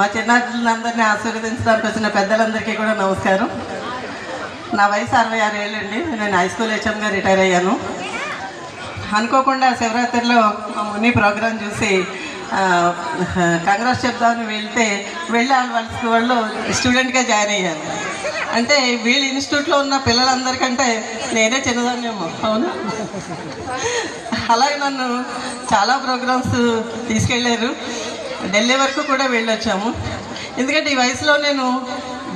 మా చిన్నారులందరినీ ఆశీర్వదించడానికి వచ్చిన పెద్దలందరికీ కూడా నమస్కారం. నా వయసు అరవై ఆరు ఏళ్ళండి. నేను హై స్కూల్ హెచ్ఎంగా రిటైర్ అయ్యాను. అనుకోకుండా శివరాత్రిలో మా ముని ప్రోగ్రాం చూసి కంగ్రెస్ చెప్దామని వెళ్తే వెళ్ళి వాళ్ళ వాళ్ళ వాళ్ళు స్టూడెంట్గా జాయిన్ అయ్యాను. అంటే వీళ్ళ ఇన్స్టిట్యూట్లో ఉన్న పిల్లలందరికంటే నేనే చిన్నదాన్నేమో. అవును? అలాగే నన్ను చాలా ప్రోగ్రామ్స్ తీసుకెళ్ళారు ఢిల్లీ వరకు కూడా వెళ్ళొచ్చాము. ఎందుకంటే ఈ వయసులో నేను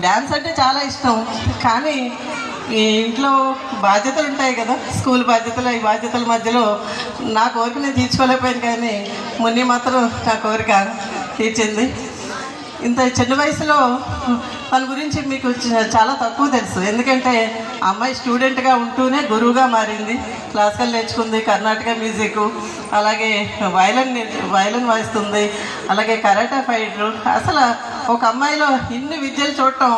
డ్యాన్స్ అంటే చాలా ఇష్టం. కానీ ఈ ఇంట్లో బాధ్యతలు ఉంటాయి కదా స్కూల్ బాధ్యతలు ఈ బాధ్యతల మధ్యలో నా కోరిక నేను తీర్చుకోలేకపోయాను కానీ మున్ని మాత్రం నా కోరిక తీర్చింది. ఇంత చిన్న వయసులో వాళ్ళ గురించి మీకు చాలా తక్కువ తెలుసు. ఎందుకంటే అమ్మాయి స్టూడెంట్గా ఉంటూనే గురువుగా మారింది. క్లాసికల్ నేర్చుకుంది కర్ణాటక మ్యూజిక్ అలాగే వయలన్ వయలన్ వాయిస్తుంది అలాగే కరాటే ఫైటర్ అసలు ఒక అమ్మాయిలో ఇన్ని విద్యలు చూడటం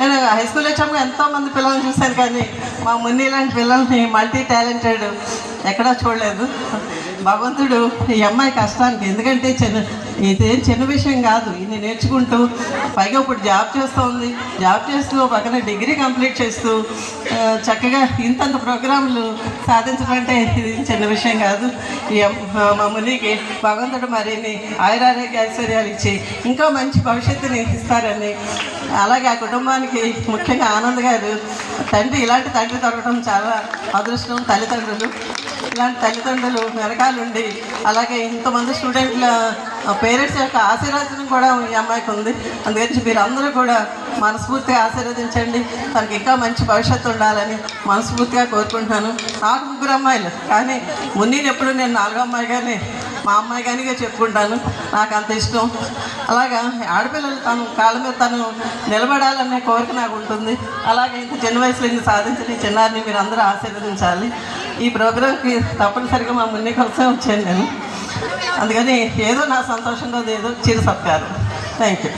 నేను హై స్కూల్ వచ్చాక ఎంతోమంది పిల్లల్ని చూశాను కానీ మా మున్ని లాంటి పిల్లల్ని మల్టీ టాలెంటెడ్ ఎక్కడా చూడలేదు. భగవంతుడు ఈ అమ్మాయి కష్టానికి ఎందుకంటే చిన్న ఇదేం చిన్న విషయం కాదు ఇది నేర్చుకుంటూ పైగా ఇప్పుడు జాబ్ చేస్తోంది. జాబ్ చేస్తూ పక్కన డిగ్రీ కంప్లీట్ చేస్తూ చక్కగా ఇంతంత ప్రోగ్రాంలు సాధించడం అంటే ఇది చిన్న విషయం కాదు. ఈ మమ్మల్నికి మా మునికి భగవంతుడు మరిన్ని ఆయురారోగ్య ఐశ్వర్యాలు ఇచ్చి ఇంకా మంచి భవిష్యత్తుని ఇస్తారని. అలాగే ఆ కుటుంబానికి ముఖ్యంగా ఆనంద్ గారు తండ్రి ఇలాంటి తండ్రి దొరకడం చాలా అదృష్టం తల్లిదండ్రులు. ఇలాంటి తల్లిదండ్రులు వెనకాలండి. అలాగే ఇంతమంది స్టూడెంట్ల పేరెంట్స్ యొక్క ఆశీర్వచనం కూడా ఈ అమ్మాయికి ఉంది. అందుకని మీరు అందరూ కూడా మనస్ఫూర్తిగా ఆశీర్వదించండి. తనకి ఇంకా మంచి భవిష్యత్తు ఉండాలని మనస్ఫూర్తిగా కోరుకుంటున్నాను. నాకు ముగ్గురు అమ్మాయిలు కానీ మున్నీని ఎప్పుడు నేను నాలుగో అమ్మాయిగానే మా అమ్మాయి కానిగా చెప్పుకుంటాను. నాకు అంత ఇష్టం. అలాగా ఆడపిల్లలు తను కాళ్ళ మీద తను నిలబడాలనే కోరిక నాకు ఉంటుంది. అలాగే ఇంత చిన్న వయసులో ఇన్ని సాధించిన చిన్నారిని మీరు అందరూ ఆశీర్వదించాలి. ఈ ప్రోగ్రాంకి తప్పనిసరిగా మా మున్ని కోసం వచ్చాను నేను. అందుకని ఏదో నా సంతోషంగా ఏదో చిరు సత్కారం. Thank you